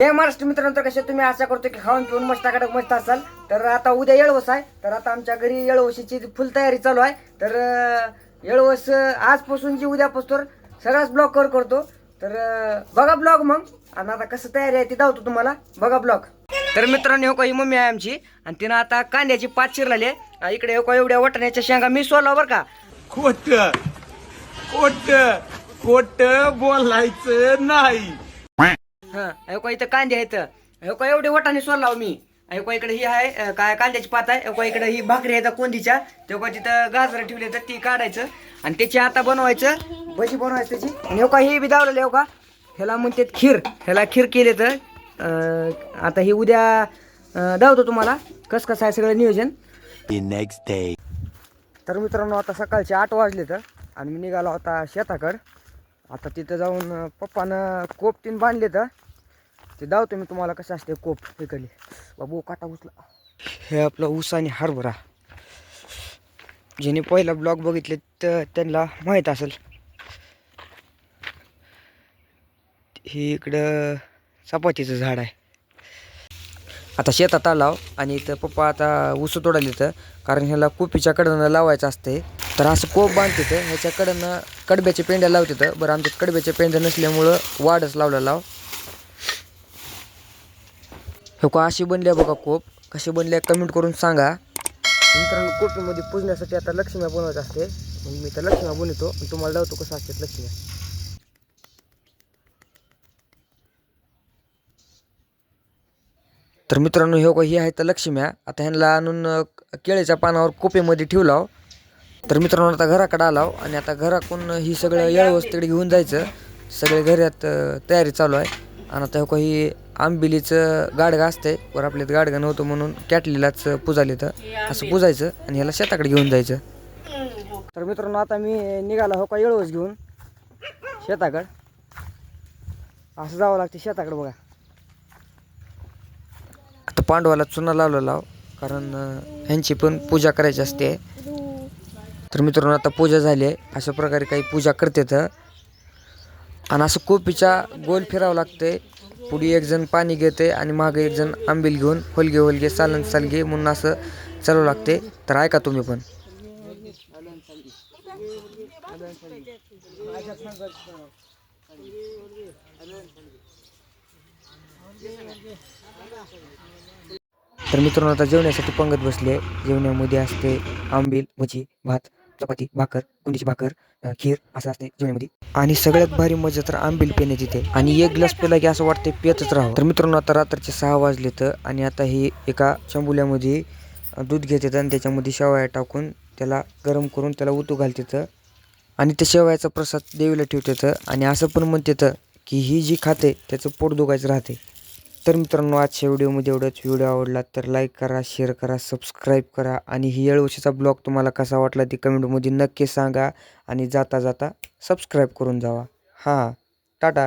हे महाराष्ट्र मित्रांनो कसे तुम्ही आशा करतो की खाऊन पिऊन मस्त कडक मस्त असाल? तर आता उद्या येळवस आहे. तर आता आमच्या घरी येळवशीची फुल तयारी चालू आहे. तर येळवस आजपासून जी उद्यापासून सगळाच ब्लॉग कर करतो. तर बघा ब्लॉग मग. आणि आता कसं तयारी आहे ती दावतो तुम्हाला. बघा ब्लॉग. तर मित्रांनो हो का ही मम्मी आहे आमची. आणि तिनं आता कांद्याची पाच शिर आहे. इकडे हो का एवढ्या वटण्याच्या शेंगा मी सोडला बरं का. खोट खोट खोट बोलायचं नाही. हा. इथं कांदे आहेत. अहो का एवढे वटाने सोडला मी. अहो का इकडे ही आहे काय कांद्याची पात आहे. अहो का इकडे ही भाकरी आहे कोंदीच्या. तेव्हा तिथं गाजर ठेवले तर ती काढायचं. आणि त्याची आता बनवायचं. भजी बनवायचं त्याची. आणि हो का ही बी दावलेली हो का? ह्याला म्हणतात खीर. ह्याला खीर केले तर आता ही उद्या दावतो तुम्हाला. कसं कसं आहे सगळं नियोजन? Day. तर मित्रांनो आता सकाळचे आठ वाजले तर आणि मी निघालो होता शेताकड. आता तिथं जाऊन पप्पानं कोप तीन बांधले तर ते दावतो मी तुम्हाला कसं असते कोप इकडली बाबू काटा उचला. हे आपलं ऊस आणि हरभरा. ज्याने पहिला ब्लॉग बघितले तर त्यांना माहीत असेल. हे इकडं चपातीचं झाड आहे. आता शेतात आलाव आणि इथं पप्पा आता ऊस तोडायला येतं. कारण ह्याला कोपीच्या कडनं लावायचं असते तर असं कोप बांधते तर ह्याच्या कडनं कडब्याचे पेंड्या लावते तर बरं आमच्यात कडब्याचे पेंड्या नसल्यामुळं वाढच लावला लाव हे का अशी बनले बघा कोप. कशी बनले कमेंट करून सांगा. मित्रांनो कोपीमध्ये पुजण्यासाठी आता लक्ष्म्या बनवायचं असते. मग मी तर लक्ष्म्या बनवतो. आणि तुम्हाला लावतो कसं असतात लक्ष्म्या तर मित्रांनो हे का ही आहे तर लक्ष्म्या. आता ह्यांना आणून केळीच्या पानावर कोपेमध्ये ठेवलाव. तर मित्रांनो आता घराकडे आलाव आणि आता घराकडून ही सगळं येळवस तिकडे घेऊन जायचं. सगळे घरात तयारी चालू आहे. आणि आता हे का ही आंबिलीचं गाडगं असते वर आपल्यात गाडगं नव्हतं म्हणून कॅटलीलाच पुजाले तर असं पुजायचं आणि ह्याला शेताकडे घेऊन जायचं. तर मित्रांनो आता मी निघाला हो का येळवस घेऊन. शेताकडं. असं जावं लागते शेताकडे बघा. आता पांडवाला चुना लावला लाव कारण ह्यांची पण पूजा करायची असते. तर मित्रांनो आता पूजा झाली आहे. अशा प्रकारे काही पूजा करते तर आणि असं कोपीच्या गोल फिरावं लागते पुढे एक जण पाणी घेते आणि मागे एक जण आंबील घेऊन होलगे होलगे सालन सालगे म्हणून असं चालू लागते तर ऐका तुम्ही पण. तर मित्रांनो आता जेवण्यासाठी पंगत बसले जेवणामध्ये असते आंबील भजी भात. चपाती भाकर कुंडीची भाकर खीर असं असते जेवणामध्ये आणि सगळ्यात भारी मजा तर आंबील पिण्याची ते आणि एक ग्लास पिला की असं वाटते पियतच राहावं. तर मित्रांनो आता रात्रीचे सहा वाजले तर आणि आता हे एका चंबुल्यामध्ये दूध घेतात आणि त्याच्यामध्ये शेवया टाकून त्याला गरम करून त्याला उतू घालतात. आणि त्या शेवयाचा प्रसाद देवीला ठेवतात. आणि असं पण म्हणतात की ही जी खाते त्याचं पोट दुखायचं राहते. तर मित्रांनो आजच्या व्हिडिओमध्ये एवढंच. व्हिडिओ आवडला तर लाईक करा शेअर करा सबस्क्राईब करा आणि ही येळवशीचा ब्लॉग तुम्हाला कसा वाटला ते कमेंटमध्ये नक्की सांगा आणि जाता जाता सबस्क्राईब करून जावा. हां टाटा.